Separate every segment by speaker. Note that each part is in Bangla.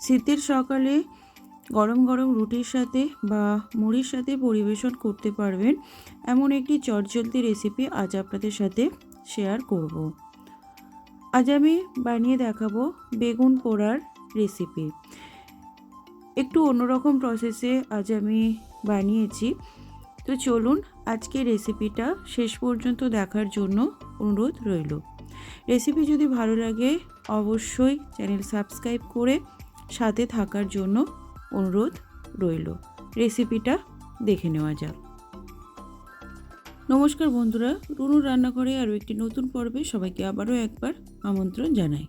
Speaker 1: শীতের সকালে গরম গরম রুটির সাথে বা মুড়ির সাথে পরিবেশন করতে পারবেন। এমন একটি চটজলদি রেসিপি আজ আপনাদের সাথে শেয়ার করব। আজ আমি বানিয়ে দেখাবো বেগুন পোড়ার রেসিপি একটু অন্যরকম প্রসেসে আজ আমি বানিয়েছি। তো চলুন আজকে রেসিপিটা শেষ পর্যন্ত দেখার জন্য অনুরোধ রইল। রেসিপি যদি ভালো লাগে অবশ্যই চ্যানেল সাবস্ক্রাইব করে সাথে থাকার জন্য অনুরোধ রইল। রেসিপিটা দেখে নেওয়া যাক। নমস্কার বন্ধুরা, রুনুর রান্নাঘরে আরও একটি নতুন পর্বে সবাইকে আবারও একবার আমন্ত্রণ জানাই।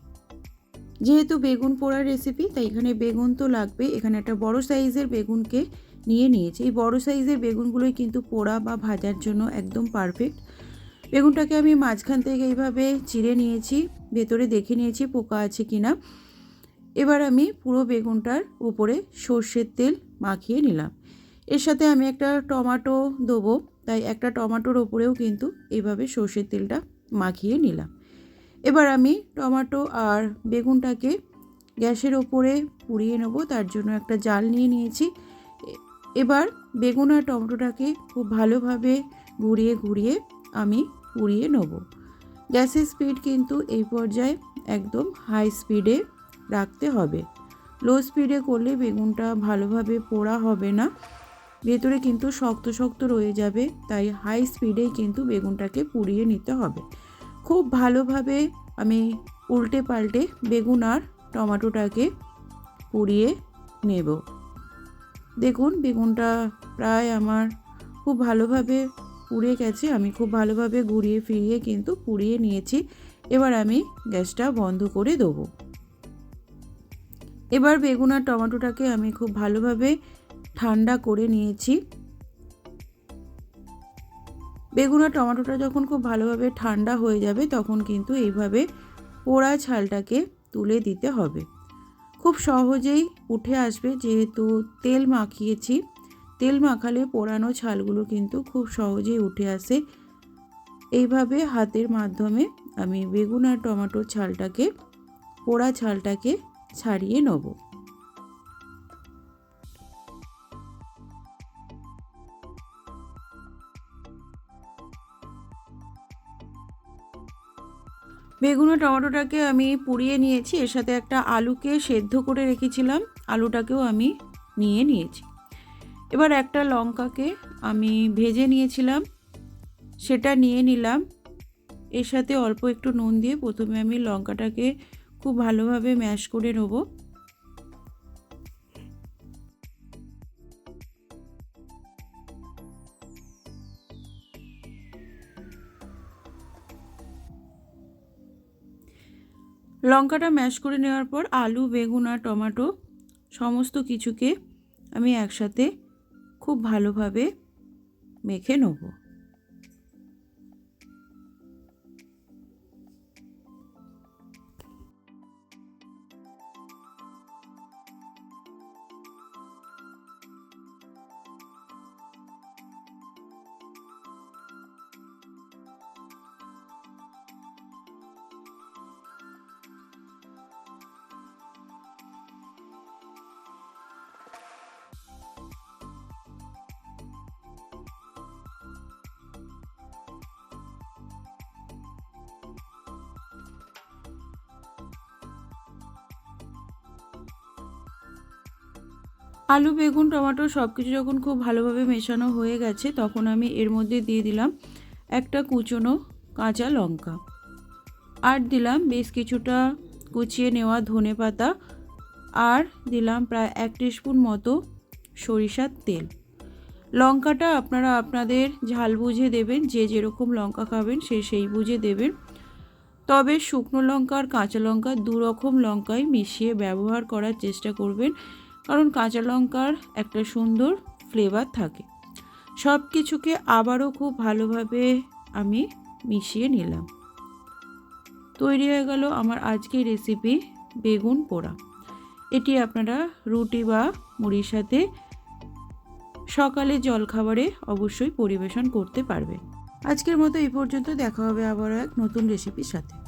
Speaker 1: যেহেতু বেগুন পোড়ার রেসিপি, তাই এখানে বেগুন তো লাগবে এখানে একটা বড় সাইজের বেগুনকে নিয়ে নিয়েছি। এই বড় সাইজের বেগুনগুলোই কিন্তু পোড়া বা ভাজার জন্য একদম পারফেক্ট। বেগুনটাকে আমি মাঝখান থেকে এইভাবে চিড়ে নিয়েছি, ভেতরে দেখে নিয়েছি পোকা আছে কিনা। এবার আমি পুরো বেগুনটার উপরে সর্ষের তেল মাখিয়ে নিলাম। এর সাথে আমি একটা টমাটো দেবো, তাই একটা টমাটোর ওপরেও কিন্তু এইভাবে সর্ষের তেলটা মাখিয়ে নিলাম। এবার আমি টমাটো আর বেগুনটাকে গ্যাসের ওপরে পুড়িয়ে নেব, তার জন্য একটা জাল নিয়ে নিয়েছি। এবার বেগুন আর টমেটোটাকে খুব ভালোভাবে ঘুরিয়ে ঘুরিয়ে আমি পুড়িয়ে নেব। গ্যাসের স্পিড কিন্তু এই পর্যায়ে একদম হাই স্পিডে রাখতে হবে। লো স্পিডে করলে বেগুনটা ভালোভাবে পোড়া হবে না। ভেতরে কিন্তু শক্ত শক্ত রয়ে যাবে, তাই হাই স্পিডেই কিন্তু বেগুনটাকে পুড়িয়ে নিতে হবে। খুব ভালোভাবে আমি উল্টে পাল্টে বেগুন আর টমাটোটাকে পুড়িয়ে নেব। দেখুন, বেগুনটা প্রায় আমার খুব ভালোভাবে পুড়ে গেছে। আমি খুব ভালোভাবে ঘুরিয়ে ফিরিয়ে কিন্তু পুড়িয়ে নিয়েছি। এবার আমি গ্যাসটা বন্ধ করে দেবো। এবার বেগুন আর টমেটোটাকে আমি খুব ভালোভাবে ঠান্ডা করে নিয়েছি। বেগুন আর টমেটোটা যখন খুব ভালোভাবে ঠান্ডা হয়ে যাবে, তখন কিন্তু এইভাবে পোড়া ছালটাকে তুলে দিতে হবে। খুব সহজেই উঠে আসবে, যেহেতু তেল মাখিয়েছি। তেল মাখালে পোড়ানো ছালগুলো কিন্তু খুব সহজেই উঠে আসে। এইভাবে হাতের মাধ্যমে আমি বেগুন আর টমেটোর ছালটাকে, পোড়া ছালটাকে ছাড়িয়ে নেব। বেগুন টমেটোটাকে আমি পুড়িয়ে নিয়েছি, এর সাথে একটা আলুকে সেদ্ধ করে রেখেছিলাম, আলুটাকেও আমি নিয়ে নিয়েছি। এবার একটা লঙ্কাকে আমি ভেজে নিয়েছিলাম, সেটা নিয়ে নিলাম, এর সাথে অল্প একটু নুন দিয়ে প্রথমে আমি লঙ্কাটাকে খুব ভালোভাবে ম্যাশ করে নেব। লঙ্কাটা ম্যাশ করে নেওয়ার পর আলু, বেগুন আর টমেটো সমস্ত কিছুকে আমি একসাথে খুব ভালোভাবে মেখে নেব। আলু, বেগুন, টমেটো সব কিছু যখন খুব ভালোভাবে মেশানো হয়ে গেছে, তখন আমি এর মধ্যে দিয়ে দিলাম একটা কুচনো কাঁচা লঙ্কা। আর দিলাম বেশ কিছুটা কুচিয়ে নেওয়া ধনে পাতা আর দিলাম প্রায় এক স্পুন মতো সরিষার তেল। লঙ্কাটা আপনারা আপনাদের ঝাল বুঝে দেবেন, যে যেরকম লঙ্কা খাবেন সে সেই বুঝে দেবেন। তবে শুকনো লঙ্কা আর কাঁচা লঙ্কা দু রকম লঙ্কাই মিশিয়ে ব্যবহার করার চেষ্টা করবেন। কারণ কাঁচা লঙ্কার একটা সুন্দর ফ্লেভার থাকে। সব কিছুকে আবারও খুব ভালোভাবে আমি মিশিয়ে নিলাম। তৈরি হয়ে গেল আমার আজকের রেসিপি বেগুন পোড়া। এটি আপনারা রুটি বা মুড়ির সাথে সকালে জলখাবারে অবশ্যই পরিবেশন করতে পারবেন। আজকের মতো এই পর্যন্ত। দেখা হবে আবারও এক নতুন রেসিপির সাথে।